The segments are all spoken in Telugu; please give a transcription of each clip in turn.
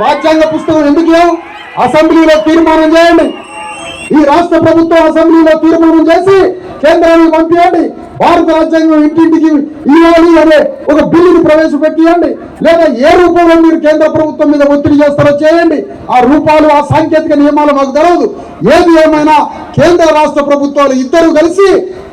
రాజ్యాంగ పుస్తకం ఎందుకు అసెంబ్లీలో తీర్మానం చేయండి. ఈ రాష్ట్ర ప్రభుత్వం అసెంబ్లీలో తీర్మానం చేసి కేంద్రానికి పంపించండి భారత రాజ్యాంగం ఇంటింటికి ఇవ్వాలి అనే ఒక బిల్లుని ప్రవేశపెట్టియండి. లేదా ఏ రూపంలో మీరు కేంద్ర ప్రభుత్వం మీద ఒత్తిడి చేస్తారో చేయండి. ఆ రూపాలు ఆ సాంకేతిక నియమాలు మాకు తెలియదు ఏది ఏమైనా కేంద్ర రాష్ట్ర ప్రభుత్వాలు ఇద్దరు కలిసి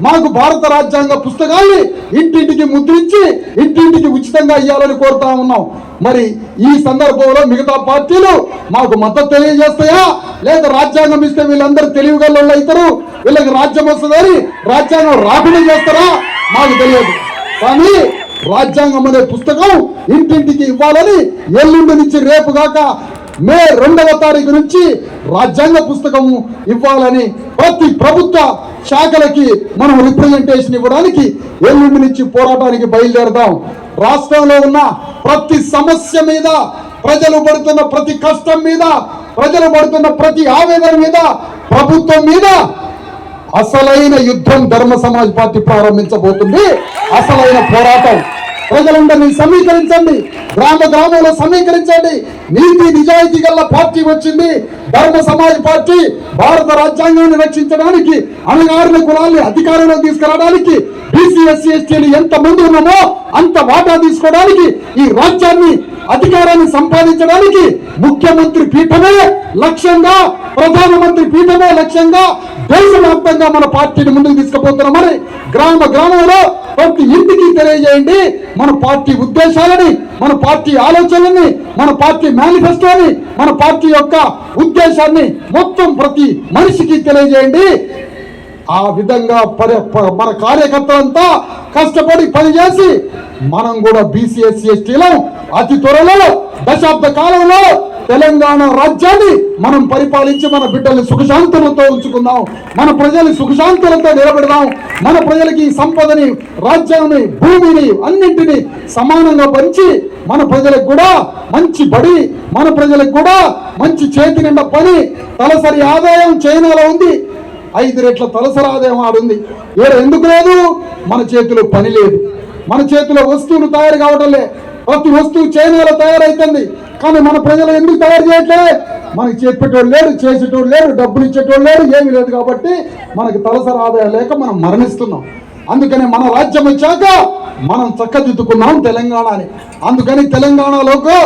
మాకు భారత రాజ్యాంగ పుస్తకాన్ని ఇంటింటికి ముద్రించి ఇంటింటికి ఉచితంగా ఇవ్వాలని కోరుతా ఉన్నాం. మరి ఈ సందర్భంలో మిగతా పార్టీలు మాకు మద్దతు తెలియజేస్తాయా? లేదా రాజ్యాంగం ఇస్తే వీళ్ళందరూ తెలివిగల అవుతారు? వీళ్ళకి రాజ్యం వస్తుందని రాజ్యాంగం రాకుండా చేస్తారా? మాకు తెలియదు. కానీ రాజ్యాంగం అనే పుస్తకం ఇంటింటికి ఇవ్వాలని ఎల్లుండి నుంచి రేపు కాక మే రెండవ తారీఖు నుంచి రాజ్యాంగ పుస్తకము ఇవ్వాలని ప్రతి ప్రభుత్వ శాఖలకి మనం రిప్రజెంటేషన్ ఇవ్వడానికి ఎల్లుండి నుంచి పోరాటానికి బయలుదేరదాం. రాష్ట్రంలో ఉన్న ప్రతి సమస్య మీద ప్రజలు పడుతున్న ప్రతి కష్టం మీద ప్రజలు పడుతున్న ప్రతి ఆవేదన మీద ప్రభుత్వం మీద అసలైన యుద్ధం ధర్మ సమాజ్ పార్టీ ప్రారంభించబోతుంది. అసలైన పోరాటం. ప్రజలందరినీ సమీకరించండి. గ్రామ గ్రామంలో సమీకరించండి. నీతి నిజాయితీ గల పార్టీ వచ్చింది. ధర్మ సమాజ్ పార్టీ భారత రాజ్యాంగాన్ని రక్షించడానికి అణగారిన కులాల్ని అధికారంలో తీసుకురావడానికి బీసీ ఎస్సీ ఎస్టీలు ఎంత ముందు ఉన్నామో అంత వాటా తీసుకోవడానికి ఈ రాజ్యాన్ని అధికారాన్ని సంపాదించడానికి ముఖ్యమంత్రి పీఠమే లక్ష్యంగా ప్రధానమంత్రి పీఠమే లక్ష్యంగా దేశవ్యాప్తంగా మన పార్టీని ముందుకు తీసుకుపోతున్నామని గ్రామ గ్రామంలో ప్రతి ఇంటికి తెలియజేయండి. మన పార్టీ ఉద్దేశాలని మన పార్టీ ఆలోచనల్ని మన పార్టీ మేనిఫెస్టోని మన పార్టీ యొక్క ఉద్దేశాన్ని మొత్తం ప్రతి మనిషికి తెలియజేయండి. ఆ విధంగా పరి ప- మన కార్యకర్తలంతా కష్టపడి పనిచేసి మనం కూడా బీసీఎస్సీ ఎస్టీలో అతి త్వరలో దశాబ్ద కాలంలో తెలంగాణ రాజ్యాన్ని మనం పరిపాలించి మన బిడ్డల్ని సుఖశాంతులతో ఉంచుకుందాం. మన ప్రజల్ని సుఖశాంతులతో నిలబెడదాం. మన ప్రజలకి ఈ సంపదని రాజ్యాన్ని భూమిని అన్నింటినీ సమానంగా పంచి మన ప్రజలకు కూడా మంచి బడి మన ప్రజలకు కూడా మంచి చేతి నిండా పని తలసరి ఆదాయం చైనాలో ఉంది. ఐదు రెట్ల తలసరి ఆదాయం ఆడుంది ఏడు ఎందుకు లేదు? మన చేతిలో పని లేదు. మన చేతిలో వస్తువులు తయారు కావటం ప్రతి వస్తువు చైనాలో తయారైతుంది. కానీ మన ప్రజలు ఎందుకు తయారు చేయట్లే? మనకి చెప్పేటోళ్ళు లేడు చేసేటోళ్ళు లేరు డబ్బులు ఇచ్చేటోళ్ళు లేడు ఏమీ లేదు కాబట్టి మనకి తలసరి ఆదాయం లేక మనం మరణిస్తున్నాం. అందుకని మన రాజ్యం వచ్చాక మనం చక్కదిద్దుకున్నాం తెలంగాణని. అందుకని తెలంగాణలోకి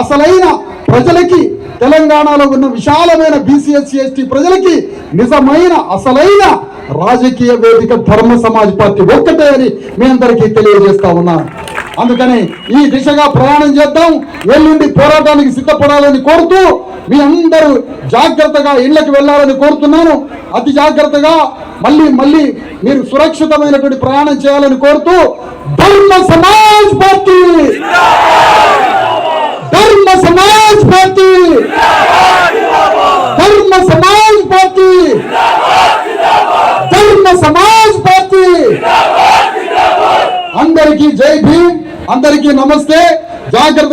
అసలైన ప్రజలకి తెలంగాణలో ఉన్న విశాలమైన బీసీఎస్సీ ఎస్టీ ప్రజలకి నిజమైన అసలైన రాజకీయ వేదిక ధర్మ సమాజ్ పార్టీ ఒక్కటే అని మీ అందరికీ తెలియజేస్తా ఉన్నా. అందుకని ఈ దిశగా ప్రయాణం చేద్దాం. ఎల్లుండి పోరాటానికి సిద్ధపడాలని కోరుతూ మీ అందరూ జాగ్రత్తగా ఇళ్ళకు వెళ్ళాలని కోరుతున్నాను. అతి జాగ్రత్తగా మళ్ళీ మళ్ళీ మీరు సురక్షితమైనటువంటి ప్రయాణం చేయాలని కోరుతూ ధర్మ సమాజ్ పార్టీ! ధర్మ సమాజ్ పార్టీ! ధర్మ సమాజ్ పార్టీ ధర్మ సమాజ్ పార్టీ అందరికీ జై భీమ్ అందరికీ నమస్తే. జాగ్రత్త